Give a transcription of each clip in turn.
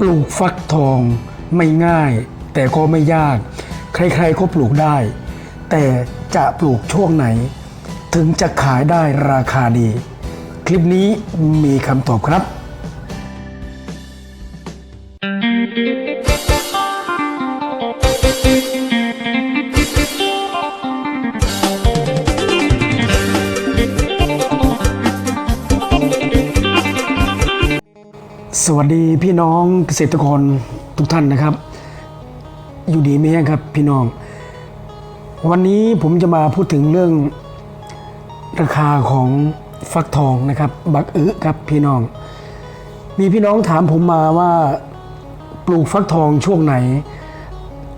ปลูกฟักทองไม่ง่าย แต่ก็ไม่ยาก ใครๆก็ปลูกได้ แต่จะปลูกช่วงไหน ถึงจะขายได้ราคาดี คลิปนี้มีคำตอบครับ สวัสดีพี่น้องเกษตรกรทุกท่านนะครับ อยู่ดีไหมครับพี่น้อง วันนี้ผมจะมาพูดถึงเรื่องราคาของฟักทองนะครับ บักอึครับพี่น้อง มีพี่น้องถามผมมาว่าปลูกฟักทองช่วงไหน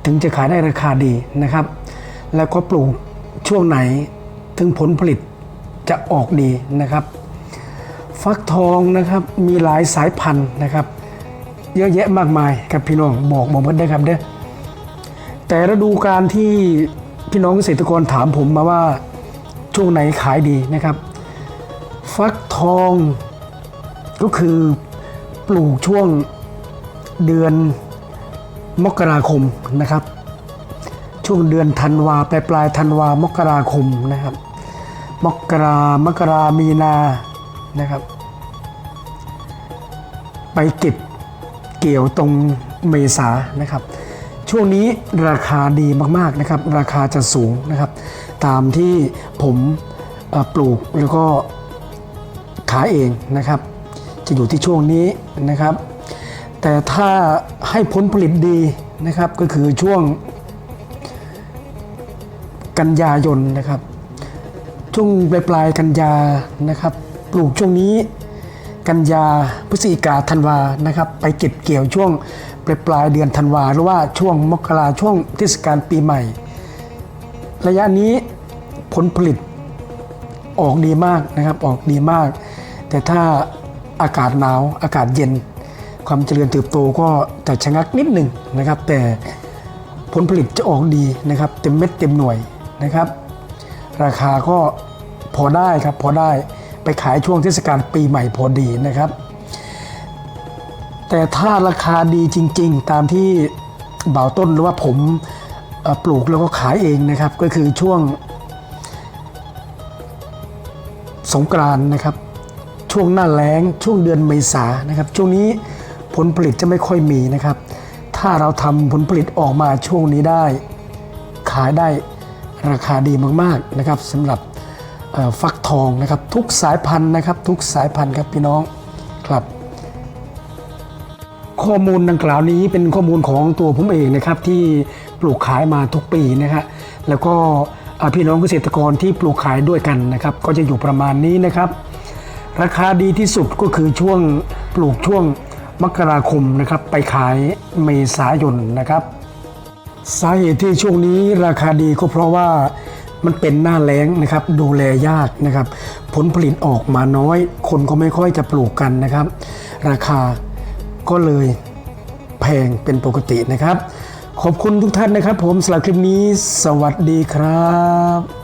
ถึงจะขายได้ราคาดีนะครับ แล้วก็ปลูกช่วงไหนถึงผลผลิตจะออกดีนะครับ ฟักทองนะครับมีหลายสายพันธุ์นะครับ เยอะแยะมากมายครับพี่น้องบอกบอกเพิ่นได้ครับเด้อแต่ฤดูการที่พี่น้องเกษตรกรถามผมมาว่าช่วงไหนขายดีนะครับ ฟักทองก็คือปลูกช่วงเดือนมกราคมนะครับ ช่วงเดือนธันวาปลายปลายธันวามกราคมนะครับ มกรามกรามีนา นะครับ ไปเก็บเกี่ยวตรงเมษานะครับ ช่วงนี้ราคาดีมากๆนะครับ ราคาจะสูงนะครับ ตามที่ผมปลูกแล้วก็ขายเองนะครับ จะอยู่ที่ช่วงนี้นะครับ แต่ถ้าให้ผลผลิตดีนะครับก็คือช่วงกันยายนนะครับช่วงปลายปลายกันยานะครับ ปลูกช่วงนี้ กันยาพฤศจิกาธันวานะครับ ไปเก็บเกี่ยวช่วงปลายปลายเดือนธันวาหรือว่าช่วงมกราช่วงเทศกาลปีใหม่ ระยะนี้ผลผลิตออกดีมากนะครับออกดีมาก แต่ถ้าอากาศหนาวอากาศเย็น ความเจริญเติบโตก็จะชะงักนิดหนึ่งนะครับ แต่ผลผลิตจะออกดีนะครับ เต็มเม็ดเต็มหน่วยนะครับ ราคาก็พอได้ครับพอได้ ไปขายช่วงเทศกาลปีใหม่พอดีนะครับ แต่ถ้าราคาดีจริง ๆ ตามที่เบ่าต้นหรือว่าผมปลูกแล้วก็ขายเองนะครับ ก็คือช่วง สงกรานนะครับ ช่วงหน้าแล้งช่วงเดือนเมษานะครับ ช่วงนี้ผลผลิตจะไม่ค่อยมีนะครับ ถ้าเราทำผลผลิตออกมาช่วงนี้ได้ ขายได้ราคาดีมากๆนะครับสำหรับ ฟักทองนะครับ ทุกสายพันธุ์นะครับ ทุกสายพันธุ์ครับพี่น้องครับ ข้อมูลดังกล่าวนี้เป็นข้อมูลของตัวผมเองนะครับที่ปลูกขายมาทุกปีนะครับแล้วก็พี่น้องเกษตรกรที่ปลูกขายด้วยกันนะครับ ก็จะอยู่ประมาณนี้นะครับ ราคาดีที่สุดก็คือช่วงปลูกช่วงมกราคมนะครับ ไปขายเมษายนนะครับ สาเหตุที่ช่วงนี้ราคาดีก็เพราะว่า มันเป็นหน้าแล้งนะครับดูแลยากนะครับ ผลผลิตออกมาน้อย คนก็ไม่ค่อยจะปลูกกันนะครับ ราคาก็เลยแพงเป็นปกตินะครับ ขอบคุณทุกท่านนะครับ ผมสำหรับคลิปนี้ สวัสดีครับ